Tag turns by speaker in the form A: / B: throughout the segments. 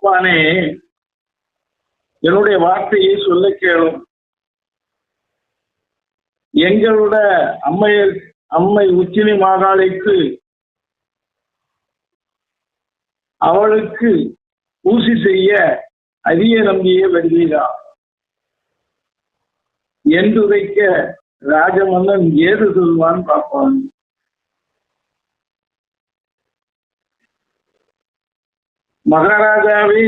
A: அப்பானே என்னுடைய வார்த்தையை சொல்ல கேளும். எங்களோட அம்மைய அம்மை உச்சினி மாகாளிக்கு அவளுக்கு ஊசி செய்ய அரிய நம்பிய என்று என்றுரைக்க ராஜமன்னன் ஏது சொல்வான் பார்ப்பான். மகாராஜாவே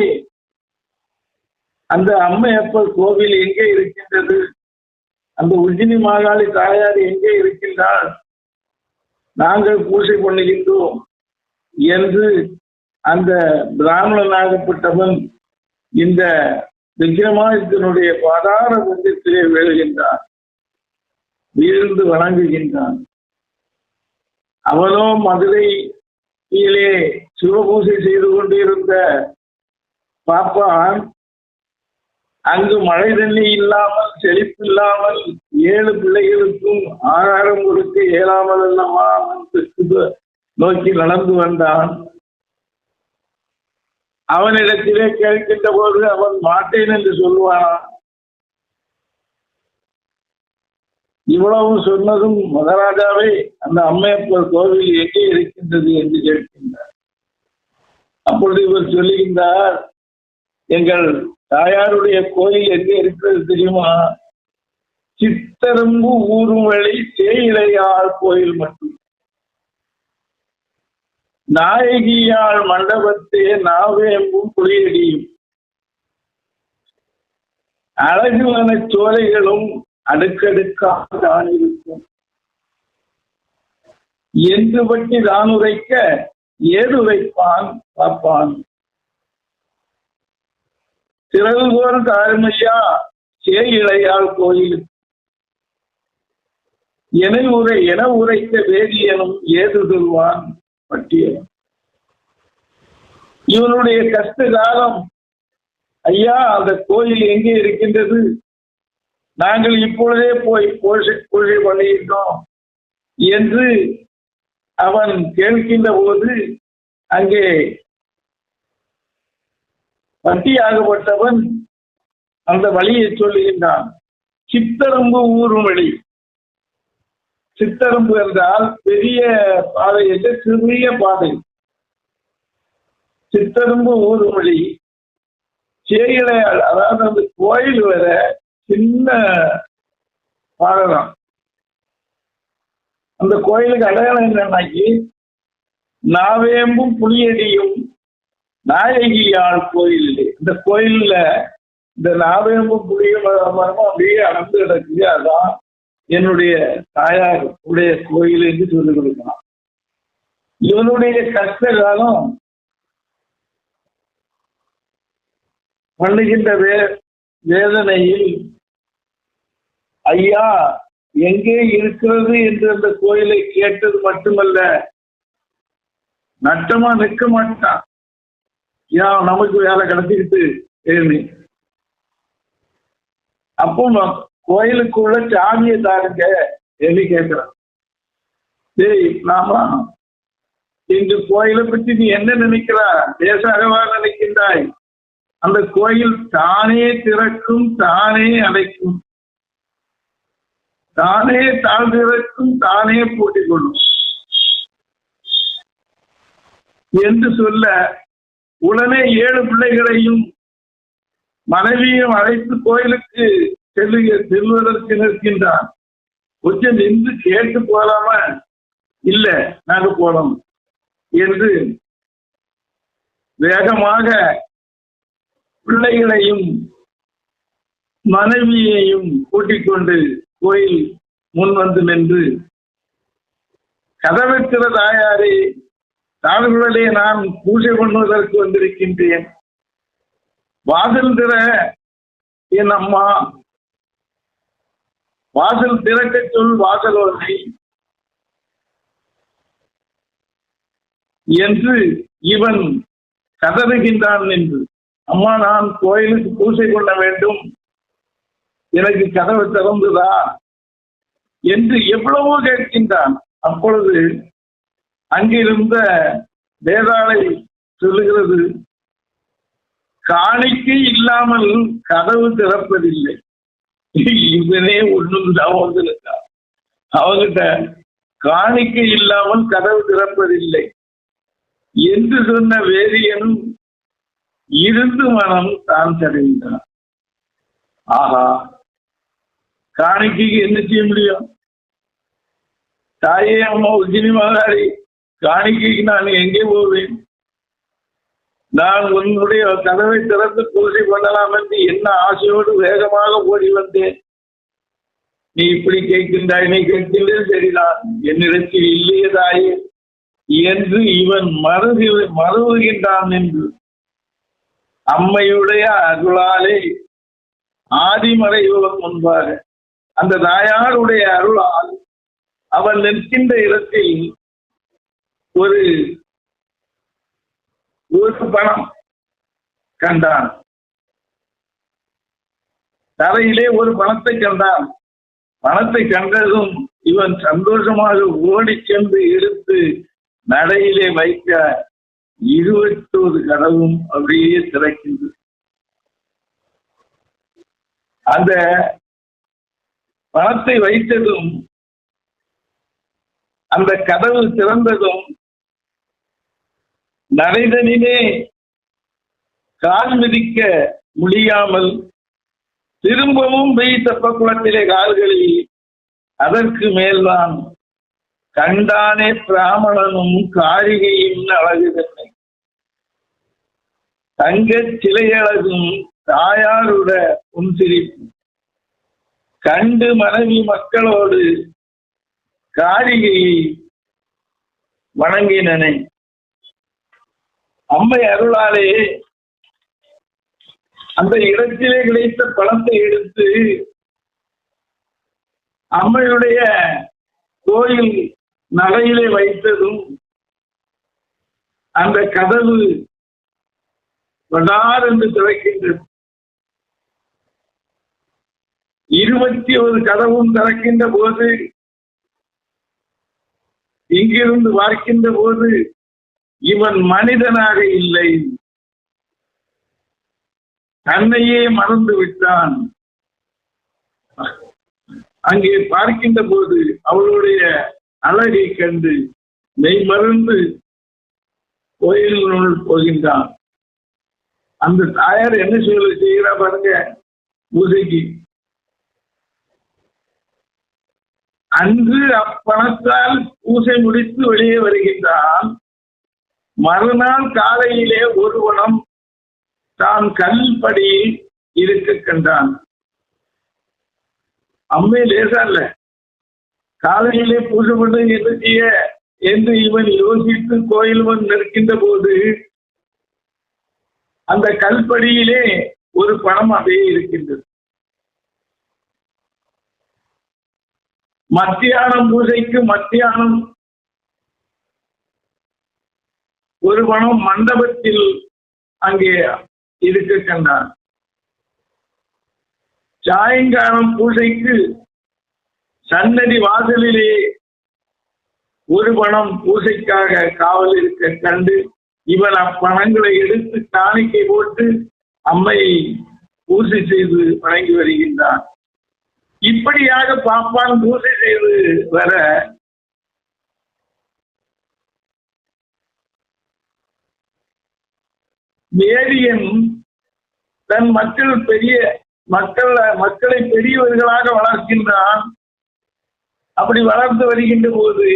A: அந்த அம்மையப்பர் கோவில் எங்கே இருக்கின்றது? அந்த உஜினி மாகாளி தாயார் எங்கே இருக்கின்றாள்? நாங்கள் பூஜை பண்ணுகின்றோம் என்று அந்த பிராமணனாகப்பட்டவன் இந்த விக்ரமாதித்தனுடைய பாதார பந்தத்திலே விழுகின்றான் வீழ்ந்து வணங்குகின்றான். அவனோ கீழே சிவபூஜை செய்து கொண்டிருந்த பாப்பான் அங்கு மழை தண்ணி இல்லாமல் செழிப்பில்லாமல் ஏழு பிள்ளைகளுக்கும் ஆகாரம் கொடுக்க இயலாமல் அல்லவா நோக்கி நடந்து வந்தான். அவனிடத்திலே கேட்கின்ற போது அவன் மாட்டேன் என்று சொல்லுவானான் இவ்வளவு சொன்னதும் மகாராஜாவே அந்த அம்மையப்பர் கோவில் எங்கே இருக்கின்றது என்று கேட்கின்றார். அப்பொழுது இவர் சொல்லுகின்றார் எங்கள் தாயாருடைய கோயில் எங்கே இருக்கிறது தெரியுமா? சித்தரும்பு ஊரும் வழி தேயிலையாள் கோயில் மட்டும். நாயகியாள் மண்டபத்தே நாவேம்பும் குளியடியும் அழகுவன சோலைகளும் அடுக்கடுக்காக தான் இருக்கும். என்று பற்றி தான் உரைக்க ஏது உரைப்பான் பார்ப்பான். திறவுகோர் தாழ்மையா சே இளையாள் கோயில். என உரை என உரைக்க வேதியனும் ஏது சொல்வான் பட்டியலும் இவனுடைய கஷ்ட காலம் ஐயா அந்த கோயில் எங்கே இருக்கின்றது? நாங்கள் இப்பொழுதே போய் பூஜை பூஜை பண்ணுகின்றோம் என்று அவன் கேட்கின்ற போது அங்கே பட்டியாகப்பட்டவன் அந்த வழியை சொல்லுகின்றான். சித்தரம்பு ஊரும் வழி. சித்தரம்பு என்றால் பெரிய பாதை என்று சிறிய பாதை. சித்தரும்பு ஊரும் வழி. சேயிலையாள் அதாவது அந்த கோயில் வர சின்ன பாதைதான் அந்த கோயிலுக்கு அடையாளம் என்னன்னாக்கி நாவேம்பும் புளியடியும் நாயகியாள் கோயில் இந்த கோயில்ல இந்த நாவேம்பும் புளியும் மரமும் அப்படியே அடர்ந்து கிடக்குது. அதான் என்னுடைய தாயார் உடைய கோயில் என்று சொல்லிக் கொடுக்கலாம். இவனுடைய கஷ்ட காலம் பண்ணுகின்ற வே வேதனையில் ஐயா எங்கே இருக்கிறது? என்று அந்த கோயிலை கேட்டது மட்டுமல்ல நட்டமா நிற்க மாட்டான். ஏன் நமக்கு வேலை கிடைச்சிக்கிட்டு ஏன்னு அப்போ கோயிலுக்குள்ள சாமியை தாருங்க என்று கேட்கிறான் டேய் நாம இந்த கோயிலை பற்றி நீ என்ன நினைக்கிறா? லேசாகவா நினைக்கின்றாய்? அந்த கோயில் தானே திறக்கும் தானே அடைக்கும் தானே தாழ்ந்திறக்கும் தானே போட்டிக் கொள்ளும். என்று சொல்ல உடனே ஏழு பிள்ளைகளையும் மனைவியும் அழைத்து கோயிலுக்கு செல்லுக செல்வதற்கு நிற்கின்றான். கொஞ்சம் நின்று கேட்டு போலாமா? இல்ல நாங்க போனோம் என்று வேகமாக பிள்ளைகளையும் மனைவியையும் கூட்டிக் கொண்டு கோயில் முன் வந்து நின்று கதவிற்கிற தாயாரே தாழ்வுகளே நான் பூஜை பண்ணுவதற்கு வந்திருக்கின்றேன். வாசல் திற என் அம்மா. வாசல் திறக்க சொல் வாசலோனை என்று இவன் கதறுகின்றான் என்று அம்மா நான் கோயிலுக்கு பூஜை கொள்ள வேண்டும். எனக்கு கதவு திறந்துதா? என்று எவ்வளவோ கேட்கின்றான். அப்பொழுது அங்கிருந்த வேதாளை சொல்லுகிறது காணிக்கை இல்லாமல் கதவு திறப்பதில்லை. இவனே ஒண்ணும் தவறுதா அவங்கிட்ட காணிக்கை இல்லாமல் கதவு திறப்பதில்லை. என்று சொன்ன வேதியனும் இருந்து மனம் தான் தடைந்தான் ஆஹா காணிக்கைக்கு என்ன செய்ய முடியும்? தாயே அம்மா உஜினி மாதாடி காணிக்கைக்கு நான் எங்கே போவேன்? நான் உன்னுடைய கதவை திறந்து பூஜை பண்ணலாம் என்று என்ன ஆசையோடு வேகமாக ஓடி வந்தேன். நீ இப்படி கேட்கின்றாய் நீ கேட்கின்றது சரிதான் என்னிடத்தில் இல்லையே தாயே. என்று இவன் மறுகு மறுவுகின்றான் என்று அம்மையுடைய அருளாலே ஆதிமறையோர் முன்பாக அந்த தாயாருடைய அருளால் அவன் நிற்கின்ற இடத்தில் ஒரு ஒரு பணம் கண்டான். தரையிலே ஒரு பணத்தை கண்டான். பணத்தை கண்டதும் இவன் சந்தோஷமாக ஓடி சென்று எடுத்து நடையிலே வைக்க இருபத்தோரு கதவும் அப்படியே திறக்கின்றது. அந்த பணத்தை வைத்ததும் அந்த கதவு திறந்ததும் நடைதனிலே கால் மிதிக்க முடியாமல் திரும்பவும் பெய் தெப்ப குளத்திலே கால்களில் அதற்கு மேல்தான் கண்டானே பிராமணனும் காரிகையும் அழகுதன்னை தங்க சிலையழகும் தாயாருட புன்சிரிப்பு. கண்டு மனைவி மக்களோடு காரிகையை வணங்கினனை. அம்மை அருளாலே அந்த இடத்திலே கிடைத்த பணத்தை எடுத்து அம்மையுடைய கோயில் நகையிலே வைத்ததும் அந்த கதவு படார் என்று திறக்கின்றது. இருபத்தி ஒரு கதவும் திறக்கின்ற போது இங்கிருந்து பார்க்கின்ற போது இவன் மனிதனாக இல்லை. தன்னையே மறந்து விட்டான். அங்கே பார்க்கின்ற போது அவளுடைய அழகை கண்டு மெய் மறந்து கோயிலுள் போகின்றான். அந்த தாயார் என்ன சொல்ல செய்கிறா பாருங்க. பூஜைக்கு. அன்று அப்பணத்தால் பூசை முடித்து வெளியே வருகின்றான். மறுநாள் காலையிலே ஒருவனம் தான் கல்படியில் இருக்க கண்டான். அம்மை லேசா இல்ல. காலையிலே பூசை பண்ண என்று இவன் யோசித்து கோயில் வந்து நிற்கின்ற போது அந்த கல்படியிலே ஒரு பணம் அப்படியே இருக்கின்றது. மத்தியானம் பூஜைக்கு மத்தியானம் ஒரு பணம் மண்டபத்தில் அங்கே இருக்க கண்டான். சாயங்காலம் பூஜைக்கு சன்னதி வாசலிலே ஒரு பணம் பூசைக்காக காவல் இருக்க கண்டு இவன் அப்பணங்களை எடுத்து காணிக்கை போட்டு அம்மையை பூசை செய்து வணங்கி வருகின்றான். இப்படியாக பாப்பான் பூசை செய்து வர வேதியன் தன் மக்கள் பெரிய மக்கள் மக்களை பெரியவர்களாக வளர்க்கின்றான். அப்படி வளர்ந்து வருகின்ற போது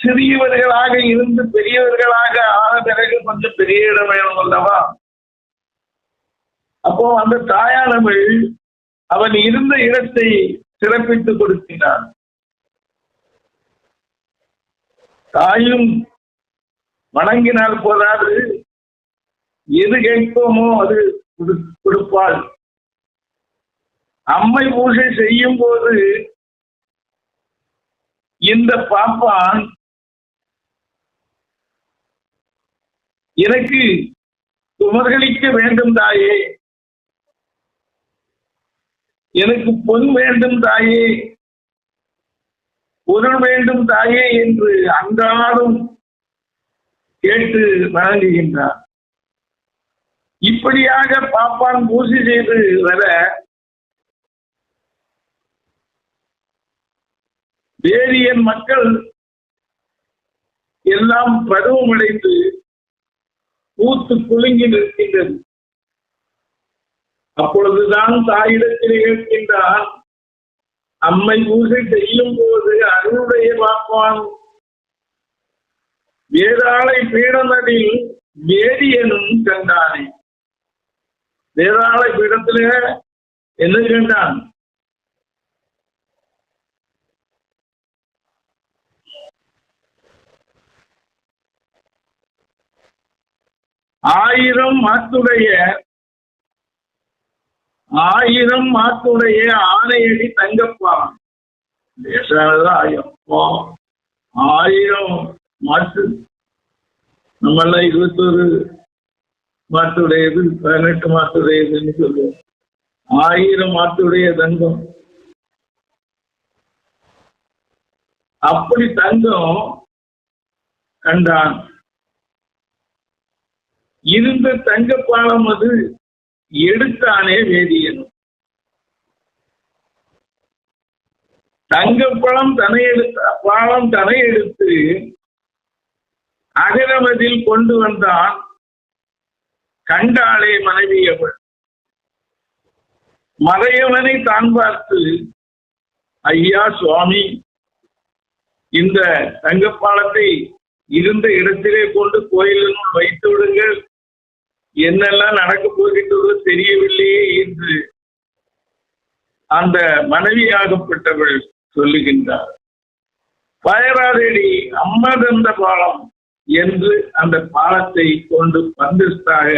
A: சிறியவர்களாக இருந்து பெரியவர்களாக ஆன பிறகு கொஞ்சம் பெரிய இடம் வேணும் அல்லவா? அப்போ அந்த தாயானவள் அவன் இருந்த இடத்தை சிறப்பித்து கொடுத்தினான். தாயும் வணங்கினால் போதாது. எது கேட்போமோ அது கொடுப்பாள். அம்மை பூஜை செய்யும் போது இந்த பாப்பான் எனக்கு சுமர்களிக்க வேண்டும் தாயே. எனக்கு பொன் வேண்டும் தாயே. பொருள் வேண்டும் தாயே என்று அன்றாடும் கேட்டு வழங்குகின்றார் இப்படியாக பாப்பான் பூசி செய்து வர வேதியன் மக்கள் எல்லாம் பருவமடைந்து பூத்து குலுங்கி நிற்கின்றது. அப்பொழுதுதான் தாயிடத்தில் கேட்கின்றான் அம்மை பூசை செய்யும் போது அருளுடைய பார்ப்பான் வேதாளை பீடமதில் வேதியனும் கண்டானே. வேதாளை பீடத்துல என்ன கண்டான்? ஆயிரம் மாத்துடைய ஆயிரம் மாத்துடைய ஆணையடி தங்கப்பான் லேசானதான் ஆயிரம் மாத்து. ஆயிரம் மாட்டு நம்மெல்லாம் இருபத்தொரு மாட்டுடையது பதினெட்டு மாட்டுடையதுன்னு சொல்லுவோம். ஆயிரம் மாட்டுடைய தங்கம். அப்படி தங்கம் கண்டான். இருந்த தங்க பாலம் அது எடுத்தானே வேதியன். தங்கப்பழம் தனை எடுத்த பாலம் தனை எடுத்து அகரமதில் கொண்டு வந்தான் கண்டாளே மனைவியவள். மறையவனை தான் பார்த்து ஐயா சுவாமி இந்த தங்கப்பாலத்தை இருந்த இடத்திலே கொண்டு கோயிலினுள் வைத்து விடுங்கள். என்னெல்லாம் நடக்க போகின்றது தெரியவில்லையே என்று அந்த மனைவியாகப்பட்டவள் சொல்லுகின்றார். பயராதேடி அம்மதந்த பாலம் என்று அந்த பாலத்தை கொண்டு பந்திஸ்தாக